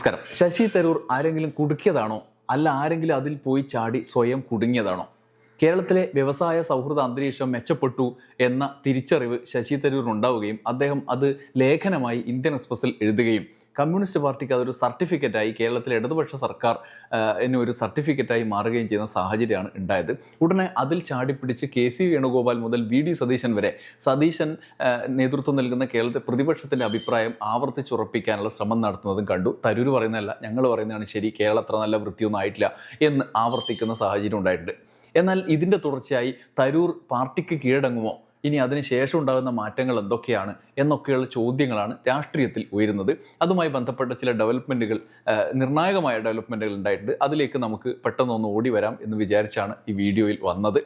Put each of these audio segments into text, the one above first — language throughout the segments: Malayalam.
നമസ്കാരം. ശശി തരൂർ ആരെങ്കിലും കുടുക്കിയതാണോ? അല്ല ആരെങ്കിലും അതിൽ പോയി ചാടി സ്വയം കുടുങ്ങിയതാണോ? കേരളത്തിലെ വ്യവസായ സൗഹൃദ അന്തരീക്ഷം മെച്ചപ്പെട്ടു എന്ന തിരിച്ചറിവ് ശശി തരൂർ ഉണ്ടാവുകയും അദ്ദേഹം അത് ലേഖനമായി ഇന്ത്യൻ എക്സ്പ്രസിൽ എഴുതുകയും കമ്മ്യൂണിസ്റ്റ് പാർട്ടിക്ക് അതൊരു സർട്ടിഫിക്കറ്റായി കേരളത്തിലെ ഇടതുപക്ഷ സർക്കാർ ഒരു സർട്ടിഫിക്കറ്റായി മാറുകയും ചെയ്യുന്ന സാഹചര്യമാണ് ഉണ്ടായത്. ഉടനെ അതിൽ ചാടിപ്പിടിച്ച് കെ സി വേണുഗോപാൽ മുതൽ വി ഡി സതീശൻ വരെ സതീശൻ നേതൃത്വം നൽകുന്ന കേരളത്തെ പ്രതിപക്ഷത്തിന്റെ അഭിപ്രായം ആവർത്തിച്ചുറപ്പിക്കാനുള്ള ശ്രമം നടത്തുന്നതും കണ്ടു. തരൂർ പറയുന്നതല്ല ഞങ്ങൾ പറയുന്നതാണ് ശരി കേരളം അത്ര നല്ല വൃത്തിയൊന്നും ആയിട്ടില്ല എന്ന് ആവർത്തിക്കുന്ന സാഹചര്യം ഉണ്ടായിട്ടുണ്ട്. എന്നാൽ ഇതിന്റെ തുടർച്ചയായി തരൂർ പാർട്ടിക്ക് കീഴടങ്ങുമോ? ഇനി അതിനുശേഷം ഉണ്ടാകുന്ന മാറ്റങ്ങൾ എന്തൊക്കെയാണ് എന്നൊക്കെയുള്ള ചോദ്യങ്ങളാണ് രാഷ്ട്രീയത്തിൽ ഉയരുന്നത്. അതുമായി ബന്ധപ്പെട്ട ചില ഡെവലപ്മെന്റുകൾ നിർണായകമായ ഡെവലപ്മെന്റുകൾ ഉണ്ടായിട്ടുണ്ട്. അതിലേക്ക് നമുക്ക് പെട്ടെന്ന് ഒന്ന് ഓടി വരാം എന്ന് വിചാരിച്ചാണ് ഈ വീഡിയോയിൽ വന്നത്.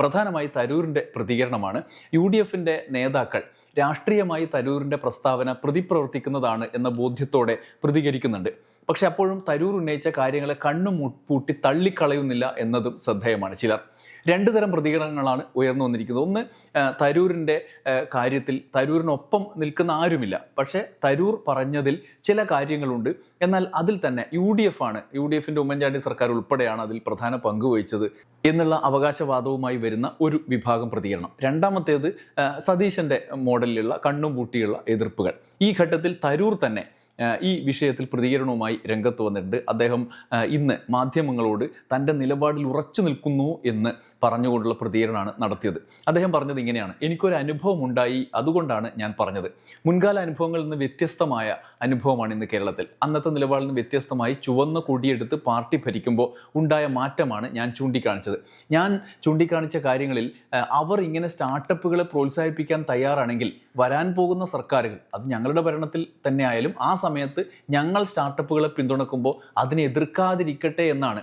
പ്രധാനമായി തരൂരിന്റെ പ്രതികരണമാണ്. യു ഡി എഫിന്റെ നേതാക്കൾ രാഷ്ട്രീയമായി തരൂരിന്റെ പ്രസ്താവന പ്രതിപ്രവർത്തിക്കുന്നതാണ് എന്ന ബോധ്യത്തോടെ പ്രതികരിക്കുന്നുണ്ട്. പക്ഷെ അപ്പോഴും തരൂർ ഉന്നയിച്ച കാര്യങ്ങളെ കണ്ണും പൂട്ടി തള്ളിക്കളയുന്നില്ല എന്നതും ശ്രദ്ധേയമാണ്. ചിലർ രണ്ട് തരം പ്രതികരണങ്ങളാണ് ഉയർന്നു വന്നിരിക്കുന്നത്. ഒന്ന് തരൂരിന്റെ കാര്യത്തിൽ തരൂരിനൊപ്പം നിൽക്കുന്ന ആരുമില്ല. പക്ഷേ തരൂർ പറഞ്ഞതിൽ ചില കാര്യങ്ങളുണ്ട്. എന്നാൽ അതിൽ തന്നെ യു ഡി എഫ് ആണ്. യു ഡി എഫിന്റെ ഉമ്മൻചാണ്ടി സർക്കാർ ഉൾപ്പെടെയാണ് അതിൽ പ്രധാന പങ്ക് വഹിച്ചത് എന്നുള്ള അവകാശവാദവുമായി വരുന്ന ഒരു വിഭാഗം പ്രതികരണം. രണ്ടാമത്തേത് സതീശന്റെ മോഡലിലുള്ള കണ്ണും പൂട്ടിയുള്ള എതിർപ്പുകൾ. ഈ ഘട്ടത്തിൽ തരൂർ തന്നെ ഈ വിഷയത്തിൽ പ്രതികരണവുമായി രംഗത്ത് വന്നിട്ടുണ്ട്. അദ്ദേഹം ഇന്ന് മാധ്യമങ്ങളോട് തന്റെ നിലപാടിൽ ഉറച്ചു നിൽക്കുന്നു എന്ന് പറഞ്ഞുകൊണ്ടുള്ള പ്രതികരണമാണ് നടത്തിയത്. അദ്ദേഹം പറഞ്ഞത് ഇങ്ങനെയാണ്. എനിക്കൊരു അനുഭവം ഉണ്ടായി അതുകൊണ്ടാണ് ഞാൻ പറഞ്ഞത്. മുൻകാല അനുഭവങ്ങളിൽ നിന്ന് വ്യത്യസ്തമായ അനുഭവമാണ് ഇന്ന് കേരളത്തിൽ. അന്നത്തെ നിലപാടിൽ നിന്ന് വ്യത്യസ്തമായി ചുവന്ന കൊടിയെടുത്ത് പാർട്ടി ഭരിക്കുമ്പോൾ ഉണ്ടായ മാറ്റമാണ് ഞാൻ ചൂണ്ടിക്കാണിച്ചത്. ഞാൻ ചൂണ്ടിക്കാണിച്ച കാര്യങ്ങളിൽ അവർ ഇങ്ങനെ സ്റ്റാർട്ടപ്പുകളെ പ്രോത്സാഹിപ്പിക്കാൻ തയ്യാറാണെങ്കിൽ വരാൻ പോകുന്ന സർക്കാരുകൾ അത് ഞങ്ങളുടെ ഭരണത്തിൽ തന്നെ ആയാലും ആ സമയത്ത് ഞങ്ങൾ സ്റ്റാർട്ടപ്പുകളെ പിന്തുണക്കുമ്പോൾ അതിനെ എതിർക്കാതിരിക്കട്ടെ എന്നാണ്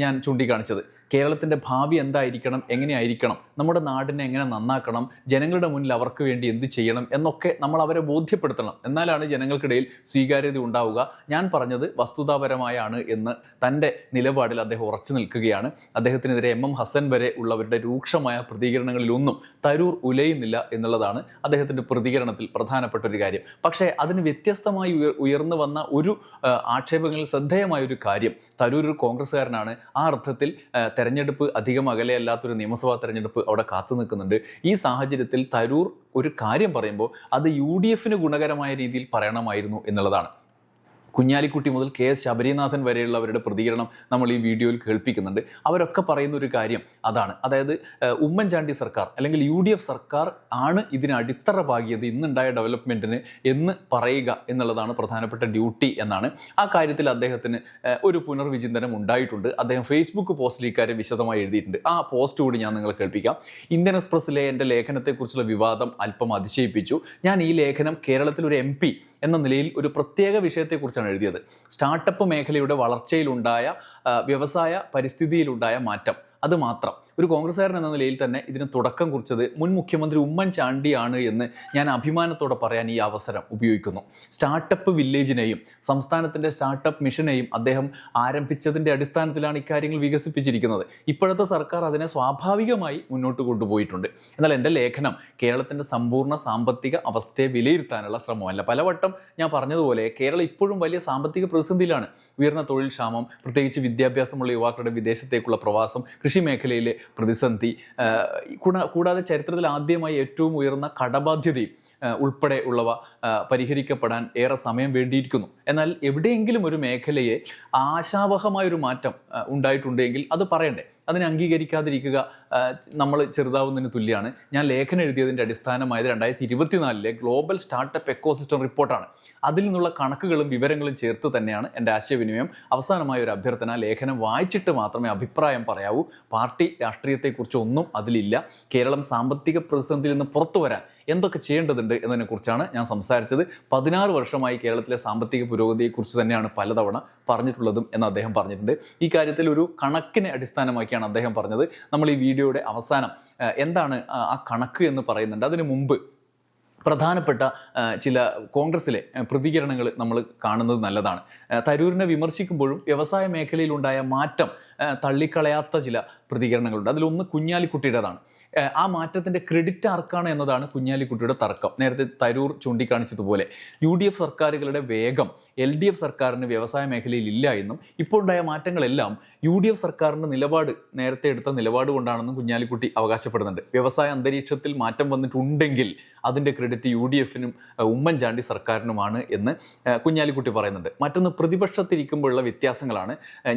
ഞാൻ ചൂണ്ടിക്കാണിച്ചത്. കേരളത്തിന്റെ ഭാവി എന്തായിരിക്കണം എങ്ങനെയായിരിക്കണം നമ്മുടെ നാടിനെ എങ്ങനെ നന്നാക്കണം ജനങ്ങളുടെ മുന്നിൽ അവർക്ക് വേണ്ടി എന്ത് ചെയ്യണം എന്നൊക്കെ നമ്മൾ അവരെ ബോധ്യപ്പെടുത്തണം. എന്നാലാണ് ജനങ്ങൾക്കിടയിൽ സ്വീകാര്യത ഉണ്ടാവുക. ഞാൻ പറഞ്ഞത് വസ്തുതാപരമായാണ് എന്ന് തന്റെ നിലപാടിൽ അദ്ദേഹം ഉറച്ചു നിൽക്കുകയാണ്. അദ്ദേഹത്തിനെതിരെ എം എം ഹസൻ വരെ ഉള്ളവരുടെ രൂക്ഷമായ പ്രതികരണങ്ങളിലൊന്നും തരൂർ ഉലയുന്നില്ല എന്നുള്ളതാണ് അദ്ദേഹത്തിന്റെ പ്രതികരണത്തിൽ പ്രധാനപ്പെട്ട ഒരു കാര്യം. പക്ഷേ അതിന് വ്യത്യസ്തമായി ഉയർ ഉയർന്നു വന്ന ഒരു ആക്ഷേപങ്ങളിൽ ശ്രദ്ധേയമായ ഒരു കാര്യം. തരൂർ ഒരു കോൺഗ്രസ്സുകാരനാണ്. ആ അർത്ഥത്തിൽ തെരഞ്ഞെടുപ്പ് അധികം അകലെയല്ലാത്തൊരു നിയമസഭാ തെരഞ്ഞെടുപ്പ് അവിടെ കാത്തു നിൽക്കുന്നുണ്ട്. ഈ സാഹചര്യത്തിൽ തരൂർ ഒരു കാര്യം പറയുമ്പോൾ അത് യു ഡി എഫിന് ഗുണകരമായ രീതിയിൽ പറയണമായിരുന്നു എന്നുള്ളതാണ്. കുഞ്ഞാലിക്കുട്ടി മുതൽ കെ എസ് ശബരിനാഥൻ വരെയുള്ളവരുടെ പ്രതികരണം നമ്മൾ ഈ വീഡിയോയിൽ കേൾപ്പിക്കുന്നുണ്ട്. അവരൊക്കെ പറയുന്ന ഒരു കാര്യം അതാണ്. അതായത് ഉമ്മൻചാണ്ടി സർക്കാർ അല്ലെങ്കിൽ യു ഡി എഫ് സർക്കാർ ആണ് ഇതിന് അടിത്തറ പാകിയത് ഇന്നുണ്ടായ ഡെവലപ്മെന്റിന് എന്ന് പറയുക എന്നുള്ളതാണ് പ്രധാനപ്പെട്ട ഡ്യൂട്ടി എന്നാണ്. ആ കാര്യത്തിൽ അദ്ദേഹത്തിന് ഒരു പുനർവിചിന്തനം ഉണ്ടായിട്ടുണ്ട്. അദ്ദേഹം ഫേസ്ബുക്ക് പോസ്റ്റിൽ ഇക്കാര്യം വിശദമായി എഴുതിയിട്ടുണ്ട്. ആ പോസ്റ്റ് കൂടി ഞാൻ നിങ്ങളെ കേൾപ്പിക്കാം. ഇന്ത്യൻ എക്സ്പ്രസ്സിലെ എന്റെ ലേഖനത്തെക്കുറിച്ചുള്ള വിവാദം അല്പം അതിശയിപ്പിച്ചു. ഞാൻ ഈ ലേഖനം കേരളത്തിൽ ഒരു എം എന്ന നിലയിൽ ഒരു പ്രത്യേക വിഷയത്തെക്കുറിച്ചാണ് എഴുതിയത്. സ്റ്റാർട്ടപ്പ് മേഖലയുടെ വളർച്ചയിലുണ്ടായ വ്യവസായ പരിസ്ഥിതിയിലുണ്ടായ മാറ്റം. അത് മാത്രം. ഒരു കോൺഗ്രസ്സുകാരൻ എന്ന നിലയിൽ തന്നെ ഇതിന് തുടക്കം കുറിച്ചത് മുൻ മുഖ്യമന്ത്രി ഉമ്മൻചാണ്ടിയാണ് എന്ന് ഞാൻ അഭിമാനത്തോടെ പറയാൻ ഈ അവസരം ഉപയോഗിക്കുന്നു. സ്റ്റാർട്ടപ്പ് വില്ലേജിനെയും സംസ്ഥാനത്തിന്റെ സ്റ്റാർട്ടപ്പ് മിഷനെയും അദ്ദേഹം ആരംഭിച്ചതിന്റെ അടിസ്ഥാനത്തിലാണ് ഇക്കാര്യങ്ങൾ വികസിപ്പിച്ചിരിക്കുന്നത്. ഇപ്പോഴത്തെ സർക്കാർ അതിനെ സ്വാഭാവികമായി മുന്നോട്ട് കൊണ്ടുപോയിട്ടുണ്ട്. എന്നാൽ എന്റെ ലേഖനം കേരളത്തിന്റെ സമ്പൂർണ സാമ്പത്തിക അവസ്ഥയെ വിലയിരുത്താനുള്ള ശ്രമമല്ല. പലവട്ടം ഞാൻ പറഞ്ഞതുപോലെ കേരളം ഇപ്പോഴും വലിയ സാമ്പത്തിക പ്രതിസന്ധിയിലാണ്. ഉയർന്ന തൊഴിൽ ക്ഷാമം പ്രത്യേകിച്ച് വിദ്യാഭ്യാസമുള്ള യുവാക്കളുടെ വിദേശത്തേക്കുള്ള പ്രവാസം കൃഷി മേഖലയിലെ പ്രതിസന്ധി കൂടാതെ ചരിത്രത്തിൽ ആദ്യമായി ഏറ്റവും ഉയർന്ന കടബാധ്യതയും ഉൾപ്പെടെ ഉള്ളവ പരിഹരിക്കപ്പെടാൻ ഏറെ സമയം വേണ്ടിയിരിക്കുന്നു. എന്നാൽ എവിടെയെങ്കിലും ഒരു മേഖലയെ ആശാവഹമായ ഒരു മാറ്റം ഉണ്ടായിട്ടുണ്ടെങ്കിൽ അത് പറയണ്ടേ? അതിനെ അംഗീകരിക്കാതിരിക്കുക നമ്മൾ ചെറുതാവുന്നതിന് തുല്യമാണ് ഞാൻ ലേഖനം എഴുതിയതിന്റെ അടിസ്ഥാനമായത് രണ്ടായിരത്തി ഇരുപത്തിനാലിലെ ഗ്ലോബൽ സ്റ്റാർട്ടപ്പ് എക്കോസിസ്റ്റം റിപ്പോർട്ടാണ് അതിൽ നിന്നുള്ള കണക്കുകളും വിവരങ്ങളും ചേർത്ത് തന്നെയാണ് എന്റെ ആശയവിനിമയം. അവസാനമായ ഒരു അഭ്യർത്ഥന ലേഖനം വായിച്ചിട്ട് മാത്രമേ അഭിപ്രായം പറയാവൂ. പാർട്ടി രാഷ്ട്രീയത്തെക്കുറിച്ച് ഒന്നും അതിലില്ല. കേരളം സാമ്പത്തിക പ്രതിസന്ധിയിൽ നിന്ന് പുറത്തു വരാൻ എന്തൊക്കെ ചെയ്യേണ്ടതുണ്ട് എന്നതിനെക്കുറിച്ചാണ് ഞാൻ സംസാരിച്ചത്. പതിനാറ് വർഷമായി കേരളത്തിലെ സാമ്പത്തിക പുരോഗതിയെക്കുറിച്ച് തന്നെയാണ് പലതവണ പറഞ്ഞിട്ടുള്ളതും എന്ന് അദ്ദേഹം പറഞ്ഞിട്ടുണ്ട്. ഈ കാര്യത്തിൽ ഒരു കണക്കിനെ അടിസ്ഥാനമാക്കിയാണ് അദ്ദേഹം പറഞ്ഞത്. നമ്മൾ ഈ വീഡിയോയുടെ അവസാനം എന്താണ് ആ കണക്ക് എന്ന് പറയുന്നുണ്ട്. അതിനു മുമ്പ് പ്രധാനപ്പെട്ട ചില കോൺഗ്രസിലെ പ്രതികരണങ്ങൾ നമ്മൾ കാണുന്നത് നല്ലതാണ്. തരൂരിനെ വിമർശിക്കുമ്പോഴും വ്യവസായ മേഖലയിലുണ്ടായ മാറ്റം തള്ളിക്കളയാത്ത ചില പ്രതികരണങ്ങളുണ്ട്. അതിലൊന്ന് കുഞ്ഞാലിക്കുട്ടിയുടേതാണ്. ആ മാറ്റത്തിന്റെ ക്രെഡിറ്റ് ആർക്കാണ് എന്നതാണ് കുഞ്ഞാലിക്കുട്ടിയുടെ തർക്കം. നേരത്തെ തരൂർ ചൂണ്ടിക്കാണിച്ചതുപോലെ യു ഡി എഫ് സർക്കാരുകളുടെ വേഗം എൽ ഡി എഫ് സർക്കാരിന് വ്യവസായ മേഖലയിൽ ഇല്ല എന്നും ഇപ്പോൾ ഉണ്ടായ മാറ്റങ്ങളെല്ലാം യു ഡി എഫ് സർക്കാരിന്റെ നിലപാട് നേരത്തെ എടുത്ത നിലപാട് കൊണ്ടാണെന്നും കുഞ്ഞാലിക്കുട്ടി അവകാശപ്പെടുന്നുണ്ട്. വ്യവസായ അന്തരീക്ഷത്തിൽ മാറ്റം വന്നിട്ടുണ്ടെങ്കിൽ അതിന്റെ ക്രെഡിറ്റ് യു ഡി എഫിനും ഉമ്മൻചാണ്ടി സർക്കാരിനുമാണ് എന്ന് കുഞ്ഞാലിക്കുട്ടി പറയുന്നുണ്ട്. മറ്റൊന്ന് പ്രതിപക്ഷത്തിരിക്കുമ്പോഴുള്ള വ്യത്യാസങ്ങളാണ്.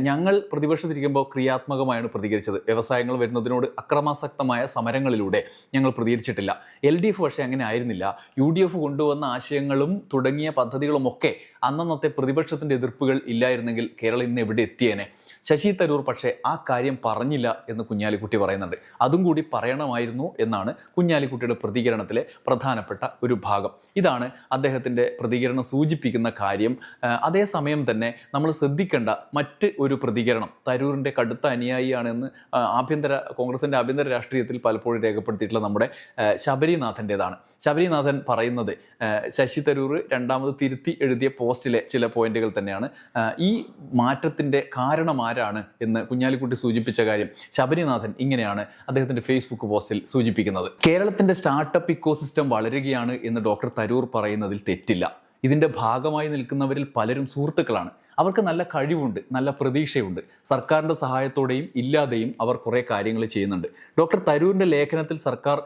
ഞങ്ങൾ പ്രതിപക്ഷത്തിരിക്കുമ്പോൾ ക്രിയാത്മകമായാണ് പ്രതികരിച്ചത്. വ്യവസായങ്ങൾ വരുന്നതിനോട് അക്രമാസക്തമായ സമരങ്ങളിലൂടെ ഞങ്ങൾ പ്രതികരിച്ചിട്ടില്ല. എൽ ഡി എഫ് പക്ഷേ അങ്ങനെ ആയിരുന്നില്ല. യു ഡി എഫ് കൊണ്ടുവന്ന ആശയങ്ങളും തുടങ്ങിയ പദ്ധതികളുമൊക്കെ അന്നന്നത്തെ പ്രതിപക്ഷത്തിന്റെ എതിർപ്പുകൾ ഇല്ലായിരുന്നെങ്കിൽ കേരളം ഇന്ന് എവിടെ എത്തിയേനെ? ശശി തരൂർ പക്ഷേ ആ കാര്യം പറഞ്ഞില്ല എന്ന് കുഞ്ഞാലിക്കുട്ടി പറയുന്നുണ്ട്. അതും കൂടി പറയണമായിരുന്നു എന്നാണ് കുഞ്ഞാലിക്കുട്ടിയുടെ പ്രതികരണത്തിലെ പ്രധാനപ്പെട്ട ഒരു ഭാഗം. ഇതാണ് അദ്ദേഹത്തിന്റെ പ്രതികരണം സൂചിപ്പിക്കുന്ന കാര്യം. അതേസമയം തന്നെ നമ്മൾ ശ്രദ്ധിക്കേണ്ട മറ്റ് ഒരു പ്രതികരണം. തരൂരിന്റെ കടുത്ത അനുയായിയാണെന്ന് ആഭ്യന്തര കോൺഗ്രസിന്റെ ആഭ്യന്തര രാഷ്ട്രീയത്തിൽ പലപ്പോഴും രേഖപ്പെടുത്തിയിട്ടുള്ള നമ്മുടെ ശബരിനാഥന്റേതാണ്. ശബരിനാഥൻ പറയുന്നത് ശശി തരൂർ രണ്ടാമത് തിരുത്തി എഴുതിയ പോസ്റ്റിലെ ചില പോയിന്റുകൾ തന്നെയാണ്. ഈ മാറ്റത്തിന്റെ കാരണം ആരാണ് എന്ന് കുഞ്ഞാലിക്കുട്ടി സൂചിപ്പിച്ച കാര്യം ശബരിനാഥൻ ഇങ്ങനെയാണ് അദ്ദേഹത്തിന്റെ ഫേസ്ബുക്ക് പോസ്റ്റിൽ സൂചിപ്പിക്കുന്നത്. കേരളത്തിന്റെ സ്റ്റാർട്ടപ്പ് ഇക്കോസിസ്റ്റം വളരുകയാണ് എന്ന് ഡോക്ടർ തരൂർ പറയുന്നതിൽ തെറ്റില്ല. ഇതിന്റെ ഭാഗമായി നിൽക്കുന്നവരിൽ പലരും സുഹൃത്തുക്കളാണ്. അവർക്ക് നല്ല കഴിവുണ്ട് നല്ല പ്രതീക്ഷയുണ്ട്. സർക്കാരിന്റെ സഹായത്തോടെയും ഇല്ലാതെയും അവർ കുറേ കാര്യങ്ങൾ ചെയ്യുന്നുണ്ട്. ഡോക്ടർ തരൂരിന്റെ ലേഖനത്തിൽ സർക്കാർ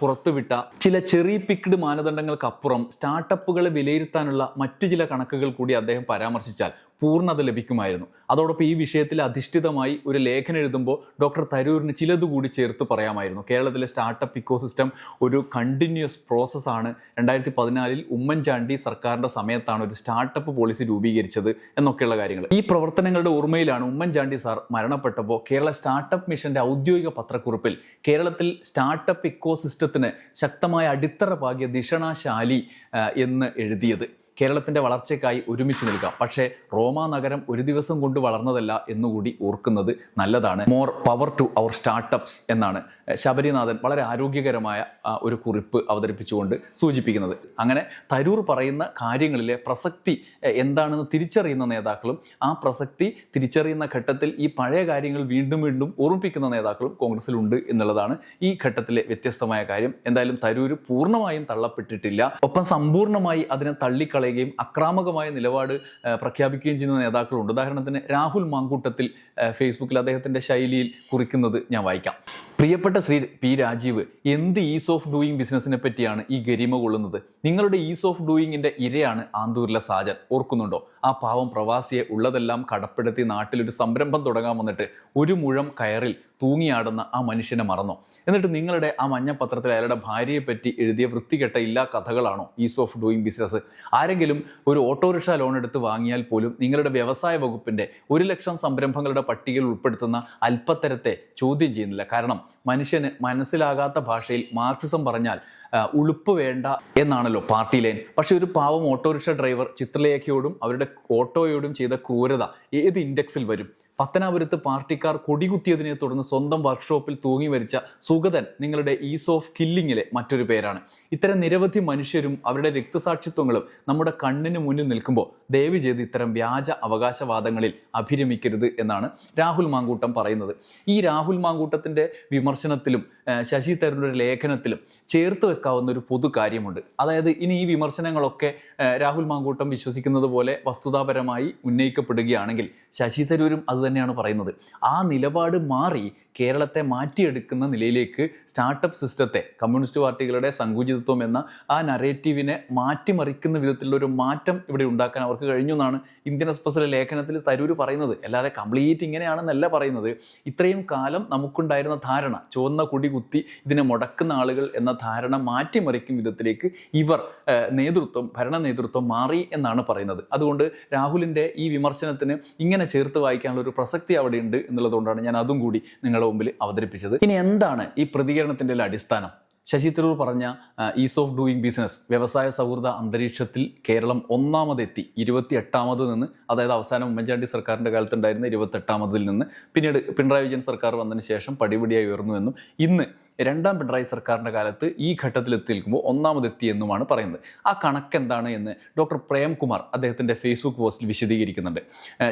പുറത്തുവിട്ട ചില ചെറിയ പിക്ഡ് മാനദണ്ഡങ്ങൾക്കപ്പുറം സ്റ്റാർട്ടപ്പുകളെ വിലയിരുത്താനുള്ള മറ്റു ചില കണക്കുകൾ കൂടി അദ്ദേഹം പരാമർശിച്ചാൽ പൂർണത ലഭിക്കുമായിരുന്നു. അതോടൊപ്പം ഈ വിഷയത്തിൽ അധിഷ്ഠിതമായി ഒരു ലേഖനം എഴുതുമ്പോൾ ഡോക്ടർ തരൂരിന് ചിലതുകൂടി ചേർത്ത് പറയാമായിരുന്നു. കേരളത്തിലെ സ്റ്റാർട്ടപ്പ് ഇക്കോസിസ്റ്റം ഒരു കണ്ടിന്യൂസ് പ്രോസസ്സാണ് രണ്ടായിരത്തി പതിനാലിൽ ഉമ്മൻചാണ്ടി സർക്കാരിന്റെ സമയത്താണ് ഒരു സ്റ്റാർട്ടപ്പ് പോളിസി രൂപീകരിച്ചത് എന്നൊക്കെയുള്ള കാര്യങ്ങൾ. ഈ പ്രവർത്തനങ്ങളുടെ ഓർമ്മയിലാണ് ഉമ്മൻചാണ്ടി സാർ മരണപ്പെട്ടപ്പോൾ കേരള സ്റ്റാർട്ടപ്പ് മിഷന്റെ ഔദ്യോഗിക പത്രക്കുറിപ്പിൽ കേരളത്തിൽ സ്റ്റാർട്ടപ്പ് ഇക്കോസിസ്റ്റത്തിന് ശക്തമായ അടിത്തറ പാകിയ ദിഷണാശാലി എന്ന് എഴുതിയത്. കേരളത്തിന്റെ വളർച്ചയ്ക്കായി ഒരുമിച്ച് നിൽക്കാം. പക്ഷേ റോമ നഗരം ഒരു ദിവസം കൊണ്ട് വളർന്നതല്ല എന്നുകൂടി ഓർക്കുന്നത് നല്ലതാണ്. More power to our startups എന്നാണ് ശബരിനാഥൻ വളരെ ആരോഗ്യകരമായ ഒരു കുറിപ്പ് അവതരിപ്പിച്ചുകൊണ്ട് സൂചിപ്പിക്കുന്നത്. അങ്ങനെ തരൂർ പറയുന്ന കാര്യങ്ങളിലെ പ്രസക്തി എന്താണെന്ന് തിരിച്ചറിയുന്ന നേതാക്കളും ആ പ്രസക്തി തിരിച്ചറിയുന്ന ഘട്ടത്തിൽ ഈ പഴയ കാര്യങ്ങൾ വീണ്ടും വീണ്ടും ഓർമ്മിപ്പിക്കുന്ന നേതാക്കളും കോൺഗ്രസിലുണ്ട് എന്നുള്ളതാണ് ഈ ഘട്ടത്തിലെ വ്യത്യസ്തമായ കാര്യം. എന്തായാലും തരൂർ പൂർണമായും തള്ളപ്പെട്ടിട്ടില്ല. ഒപ്പം സമ്പൂർണമായി അതിനെ തള്ളിക്കളയുകയും അക്രാമകമായ നിലപാട് പ്രഖ്യാപിക്കുകയും ചെയ്യുന്ന നേതാക്കളുണ്ട്. ഉദാഹരണത്തിന് രാഹുൽ മാങ്കൂട്ടത്തിൽ ഫേസ്ബുക്കിൽ അദ്ദേഹത്തിന്റെ ശൈലിയിൽ കുറിക്കുന്നത് ഞാൻ വായിക്കാം. പ്രിയപ്പെട്ട ശ്രീ പി രാജീവ് എന്ത് ഈസ് ഓഫ് ഡൂയിങ് ബിസിനസ്സിനെ പറ്റിയാണ് ഈ ഗരിമ കൊള്ളുന്നത്? നിങ്ങളുടെ ഈസ് ഓഫ് ഡൂയിങ്ങിന്റെ ഇരയാണ് ആന്തൂരിലെ സാജൻ. ഓർക്കുന്നുണ്ടോ? ആ പാവം പ്രവാസിയെ ഉള്ളതെല്ലാം കടപ്പെടുത്തി നാട്ടിലൊരു സംരംഭം തുടങ്ങാൻ വന്നിട്ട് ഒരു മുഴം കയറിൽ തൂങ്ങിയാടുന്ന ആ മനുഷ്യനെ മറന്നോ. എന്നിട്ട് നിങ്ങളുടെ ആ മഞ്ഞപ്പത്രത്തിൽ അയാളുടെ ഭാര്യയെ പറ്റി എഴുതിയ വൃത്തികെട്ട ഇല്ലാ കഥകളാണോ ഈസ് ഓഫ് ഡൂയിങ് ബിസിനസ് ആരെങ്കിലും ഒരു ഓട്ടോറിക്ഷ ലോൺ എടുത്ത് വാങ്ങിയാൽ പോലും നിങ്ങളുടെ വ്യവസായ വകുപ്പിന്റെ ഒരു ലക്ഷം സംരംഭങ്ങളുടെ പട്ടികയിൽ ഉൾപ്പെടുത്തുന്ന അല്പത്തരത്തെ ചോദ്യം ചെയ്യുന്നില്ല. കാരണം മനുഷ്യന് മനസ്സിലാകാത്ത ഭാഷയിൽ മാർക്സിസം പറഞ്ഞാൽ ഉളുപ്പ് വേണ്ട എന്നാണല്ലോ പാർട്ടി ലൈൻ. പക്ഷെ ഒരു പാവം ഓട്ടോറിക്ഷ ഡ്രൈവർ ചിത്രലേഖയോടും അവരുടെ ഓട്ടോയോടും ചെയ്ത ക്രൂരത ഏത് ഇൻഡെക്സിൽ വരും? പത്തനാപുരത്ത് പാർട്ടിക്കാർ കൊടികുത്തിയതിനെ തുടർന്ന് സ്വന്തം വർക്ക്ഷോപ്പിൽ തൂങ്ങി മരിച്ച സുഗതൻ നിങ്ങളുടെ ഈസ് ഓഫ് കില്ലിങ്ങിലെ മറ്റൊരു പേരാണ്. ഇത്തരം നിരവധി മനുഷ്യരും അവരുടെ രക്തസാക്ഷിത്വങ്ങളും നമ്മുടെ കണ്ണിന് മുന്നിൽ നിൽക്കുമ്പോൾ ദയവ് ചെയ്ത് ഇത്തരം വ്യാജ അവകാശവാദങ്ങളിൽ അഭിരമിക്കരുത് എന്നാണ് രാഹുൽ മാങ്കൂട്ടം പറയുന്നത്. ഈ രാഹുൽ മാങ്കൂട്ടത്തിന്റെ വിമർശനത്തിലും ശശി തരൂരുടെ ലേഖനത്തിലും ചേർത്ത് വെക്കാവുന്ന ഒരു പൊതു കാര്യമുണ്ട്. അതായത് ഇനി ഈ വിമർശനങ്ങളൊക്കെ രാഹുൽ മാങ്കൂട്ടം വിശ്വസിക്കുന്നത് പോലെ വസ്തുതാപരമായി ഉന്നയിക്കപ്പെടുകയാണെങ്കിൽ ശശി തരൂരും അത് തന്നെയാണ് പറയുന്നത്. ആ നിലപാട് മാറി കേരളത്തെ മാറ്റിയെടുക്കുന്ന നിലയിലേക്ക് സ്റ്റാർട്ടപ്പ് സിസ്റ്റത്തെ കമ്മ്യൂണിസ്റ്റ് പാർട്ടികളുടെ സങ്കുചിതത്വം എന്ന ആ നരേറ്റീവിനെ മാറ്റിമറിക്കുന്ന വിധത്തിലുള്ള ഒരു മാറ്റം ഇവിടെ ഉണ്ടാക്കാൻ അവർക്ക് കഴിഞ്ഞു എന്നാണ് ഇന്ത്യൻ എക്സ്പ്രസിലെ ലേഖനത്തിൽ തരൂർ പറയുന്നത്. അല്ലാതെ കംപ്ലീറ്റ് ഇങ്ങനെയാണെന്നല്ല പറയുന്നത്. ഇത്രയും കാലം നമുക്കുണ്ടായിരുന്ന ധാരണ ചുവന്ന കുടി കുത്തി ഇതിനെ മുടക്കുന്ന ആളുകൾ എന്ന ധാരണ മാറ്റിമറിക്കും വിധത്തിലേക്ക് ഇവർ നേതൃത്വം ഭരണ നേതൃത്വം മാറി എന്നാണ് പറയുന്നത്. അതുകൊണ്ട് രാഹുലിന്റെ ഈ വിമർശനത്തിന് ഇങ്ങനെ ചേർത്ത് വായിക്കാനുള്ള ഒരു പ്രസക്തി അവിടെ ഉണ്ട് എന്നുള്ളതുകൊണ്ടാണ് ഞാൻ അതും കൂടി നിങ്ങളുടെ മുമ്പിൽ അവതരിപ്പിച്ചത്. ഇനി എന്താണ് ഈ പ്രതികരണത്തിന്റെ അടിസ്ഥാനം? ശശി തരൂർ പറഞ്ഞ ഈസ് ഓഫ് ഡൂയിങ് ബിസിനസ് വ്യവസായ സൗഹൃദ അന്തരീക്ഷത്തിൽ കേരളം ഒന്നാമതെത്തി ഇരുപത്തി എട്ടാമത് നിന്ന് അതായത് അവസാനം ഉമ്മൻചാണ്ടി സർക്കാരിന്റെ കാലത്തുണ്ടായിരുന്ന ഇരുപത്തെട്ടാമതിൽ നിന്ന് പിന്നീട് പിണറായി വിജയൻ സർക്കാർ വന്നതിന് ശേഷം പടിപടിയായി ഉയർന്നുവെന്നും ഇന്ന് രണ്ടാം പിണറായി സർക്കാരിന്റെ കാലത്ത് ഈ ഘട്ടത്തിൽ എത്തി നിൽക്കുമ്പോൾ ഒന്നാമതെത്തി എന്നുമാണ് പറയുന്നത്. ആ കണക്ക് എന്താണ് എന്ന് ഡോക്ടർ പ്രേംകുമാർ അദ്ദേഹത്തിന്റെ ഫേസ്ബുക്ക് പോസ്റ്റിൽ വിശദീകരിക്കുന്നുണ്ട്.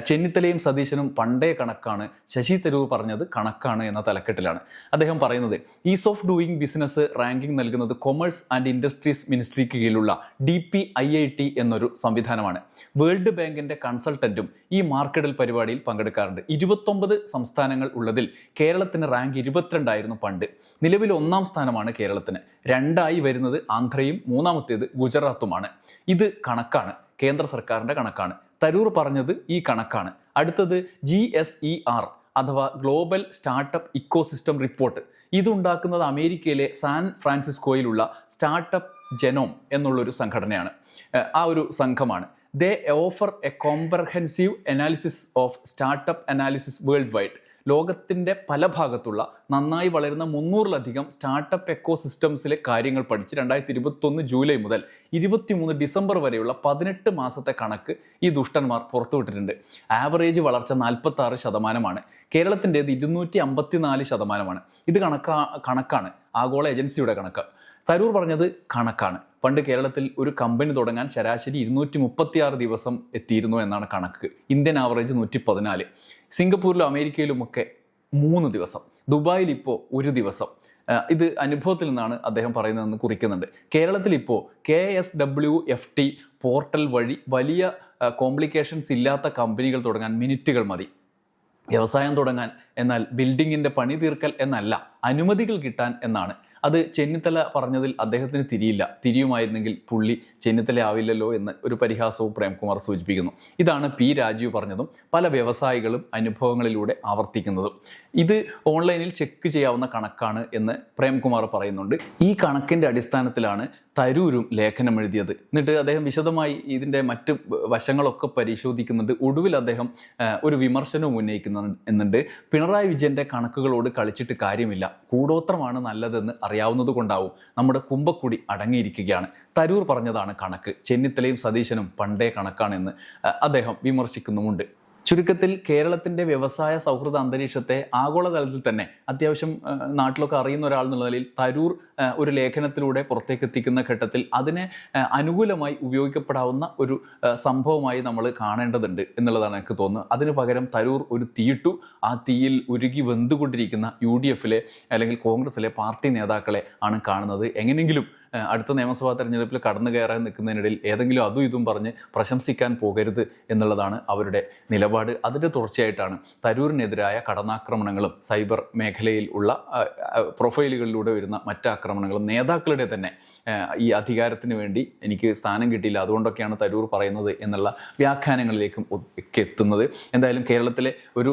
ചെന്നിത്തലയും സതീശനും പണ്ടേ കണക്കാണ്. ശശി തരൂർ പറഞ്ഞത് കണക്കാണ് എന്ന തലക്കെട്ടിലാണ്. അദ്ദേഹം പറയുന്നത് ease of doing business ranking നൽകുന്നത് കൊമേഴ്സ് ആൻഡ് ഇൻഡസ്ട്രീസ് മിനിസ്ട്രിക്ക് കീഴിലുള്ള D P I I T എന്നൊരു സംവിധാനമാണ്. വേൾഡ് ബാങ്കിന്റെ കൺസൾട്ടന്റും ഈ മാർക്കറ്റിൽ പരിപാടിയിൽ പങ്കെടുക്കാറുണ്ട്. ഇരുപത്തൊമ്പത് സംസ്ഥാനങ്ങൾ ഉള്ളതിൽ കേരളത്തിന് റാങ്ക് ഇരുപത്തിരണ്ടായിരുന്നു പണ്ട്. നിലവിൽ ഒന്നാം സ്ഥാനമാണ് കേരളത്തിന്. രണ്ടായി വരുന്നത് ആന്ധ്രയും മൂന്നാമത്തേത് ഗുജറാത്തുമാണ്. ഇത് കണക്കാണ് കേന്ദ്ര സർക്കാരിന്റെ കണക്കാണ്. തരൂർ പറഞ്ഞത് ഈ കണക്കാണ്. അടുത്തത് ജി എസ് ഇ ആർ അഥവാ ഗ്ലോബൽ സ്റ്റാർട്ടപ്പ് ഇക്കോസിസ്റ്റം റിപ്പോർട്ട് ഇതുണ്ടാക്കുന്നത് അമേരിക്കയിലെ സാൻ ഫ്രാൻസിസ്കോയിലുള്ള സ്റ്റാർട്ടപ്പ് ജനോം എന്നുള്ളൊരു സംഘടനയാണ്. ആ ഒരു സംഘമാണ്. They offer a comprehensive analysis of startup analysis world wide ലോകത്തിന്റെ പല ഭാഗത്തുള്ള നന്നായി വളരുന്ന മുന്നൂറിലധികം സ്റ്റാർട്ടപ്പ് എക്കോ സിസ്റ്റംസിലെ കാര്യങ്ങൾ പഠിച്ച് രണ്ടായിരത്തി ഇരുപത്തൊന്ന് ജൂലൈ മുതൽ ഇരുപത്തിമൂന്ന് ഡിസംബർ വരെയുള്ള പതിനെട്ട് മാസത്തെ കണക്ക് ഈ ദുഷ്ടന്മാർ പുറത്തുവിട്ടിട്ടുണ്ട് ആവറേജ് വളർച്ച നാൽപ്പത്തി ശതമാനമാണ്. കേരളത്തിന്റേത് ഇരുന്നൂറ്റി അമ്പത്തിനാല് ശതമാനമാണ്. ഇത് കണക്കാ കണക്കാണ്. ആഗോള ഏജൻസിയുടെ കണക്ക്. തരൂർ പറഞ്ഞത് കണക്കാണ്. പണ്ട് കേരളത്തിൽ ഒരു കമ്പനി തുടങ്ങാൻ ശരാശരി ഇരുന്നൂറ്റി മുപ്പത്തിയാറ് ദിവസം എത്തിയിരുന്നു എന്നാണ് കണക്ക്. ഇന്ത്യൻ ആവറേജ് നൂറ്റി പതിനാല് സിംഗപ്പൂരിലും അമേരിക്കയിലുമൊക്കെ മൂന്ന് ദിവസം. ദുബായിൽ ഇപ്പോൾ ഒരു ദിവസം. ഇത് അനുഭവത്തിൽ നിന്നാണ് അദ്ദേഹം പറയുന്നതെന്ന് കുറിക്കുന്നുണ്ട്. കേരളത്തിൽ ഇപ്പോൾ K S W F T portal വഴി വലിയ കോംപ്ലിക്കേഷൻസ് ഇല്ലാത്ത കമ്പനികൾ തുടങ്ങാൻ മിനിറ്റുകൾ മതി. വ്യവസായം തുടങ്ങാൻ എന്നാൽ ബിൽഡിങ്ങിന്റെ പണി തീർക്കൽ എന്നല്ല അനുമതികൾ കിട്ടാൻ എന്നാണ്. അത് ചെന്നിത്തല പറഞ്ഞതിൽ അദ്ദേഹത്തിന് തിരിയില്ല. തിരിയുമായിരുന്നെങ്കിൽ പുള്ളി ചെന്നിത്തല ആവില്ലല്ലോ എന്ന് ഒരു പരിഹാസവും പ്രേംകുമാർ സൂചിപ്പിക്കുന്നു. ഇതാണ് പി രാജീവ് പറഞ്ഞതും പല വ്യവസായികളും അനുഭവങ്ങളിലൂടെ ആവർത്തിക്കുന്നതും. ഇത് ഓൺലൈനിൽ ചെക്ക് ചെയ്യാവുന്ന കണക്കാണ് എന്ന് പ്രേംകുമാർ പറയുന്നുണ്ട്. ഈ കണക്കിന്റെ അടിസ്ഥാനത്തിലാണ് തരൂരും ലേഖനം എഴുതിയത്. എന്നിട്ട് അദ്ദേഹം വിശദമായി ഇതിന്റെ മറ്റ് വശങ്ങളൊക്കെ പരിശോധിക്കുന്നുണ്ട്. ഒടുവിൽ അദ്ദേഹം ഒരു വിമർശനവും ഉന്നയിക്കുന്നുണ്ട് പിണറായി വിജയന്റെ കണക്കുകളോട് കളിച്ചിട്ട് കാര്യമില്ല. കൂടോത്രമാണ് നല്ലതെന്ന് അറിയാവുന്നത് കൊണ്ടാവും നമ്മുടെ കുമ്പക്കുടി അടങ്ങിയിരിക്കുകയാണ്. തരൂർ പറഞ്ഞതാണ് കണക്ക്. ചെന്നിത്തലയും സതീശനും പണ്ടേ കണക്കാണെന്ന് അദ്ദേഹം വിമർശിക്കുന്നുമുണ്ട്. ചുരുക്കത്തിൽ കേരളത്തിന്റെ വ്യവസായ സൗഹൃദ അന്തരീക്ഷത്തെ ആഗോളതലത്തിൽ തന്നെ അത്യാവശ്യം നാട്ടിലൊക്കെ അറിയുന്ന ഒരാൾ എന്നുള്ള നിലയിൽ തരൂർ ഒരു ലേഖനത്തിലൂടെ പുറത്തേക്ക് എത്തിക്കുന്ന ഘട്ടത്തിൽ അതിനെ അനുകൂലമായി ഉപയോഗിക്കപ്പെടാവുന്ന ഒരു സംഭവമായി നമ്മൾ കാണേണ്ടതുണ്ട് എന്നുള്ളതാണ് എനിക്ക് തോന്നുന്നത്. അതിന് പകരം തരൂർ ഒരു തീയിട്ടു ആ തീയിൽ ഉരുകി വെന്തുകൊണ്ടിരിക്കുന്ന യു ഡി എഫിലെ അല്ലെങ്കിൽ കോൺഗ്രസിലെ പാർട്ടി നേതാക്കളെ ആണ് കാണുന്നത്. എങ്ങനെയെങ്കിലും അടുത്ത നിയമസഭാ തെരഞ്ഞെടുപ്പിൽ കടന്നു കയറാൻ നിൽക്കുന്നതിനിടയിൽ ഏതെങ്കിലും അതും ഇതും പറഞ്ഞ് പ്രശംസിക്കാൻ പോകരുത് എന്നുള്ളതാണ് അവരുടെ നിലപാട്. അതിന്റെ തുടർച്ചയായിട്ടാണ് തരൂരിനെതിരായ കടന്നാക്രമണങ്ങളും സൈബർ മേഖലയിൽ ഉള്ള പ്രൊഫൈലുകളിലൂടെ വരുന്ന മറ്റ് ആക്രമണങ്ങളും നേതാക്കളുടെ തന്നെ ഈ അധികാരത്തിന് വേണ്ടി എനിക്ക് സ്ഥാനം കിട്ടിയില്ല. അതുകൊണ്ടൊക്കെയാണ് തരൂർ പറയുന്നത് എന്നുള്ള വ്യാഖ്യാനങ്ങളിലേക്കും ഒക്കെ എത്തുന്നത്. എന്തായാലും കേരളത്തിലെ ഒരു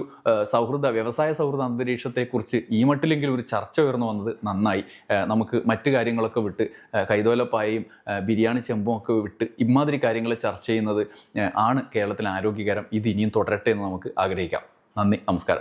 സൗഹൃദ വ്യവസായ സൗഹൃദ അന്തരീക്ഷത്തെക്കുറിച്ച് ഈ മട്ടിലെങ്കിലും ഒരു ചർച്ച ഉയർന്നു വന്നത് നന്നായി. നമുക്ക് മറ്റു കാര്യങ്ങളൊക്കെ വിട്ട് കൈതോലപ്പായയും ബിരിയാണി ചെമ്പും ഒക്കെ വിട്ട് ഇമാതിരി കാര്യങ്ങൾ ചർച്ച ചെയ്യുന്നത് ആണ് കേരളത്തിൽ ആരോഗ്യകരം. ഇത് ഇനിയും തുടരട്ടെ എന്ന് നമുക്ക് ആഗ്രഹിക്കാം. നന്ദി നമസ്കാരം.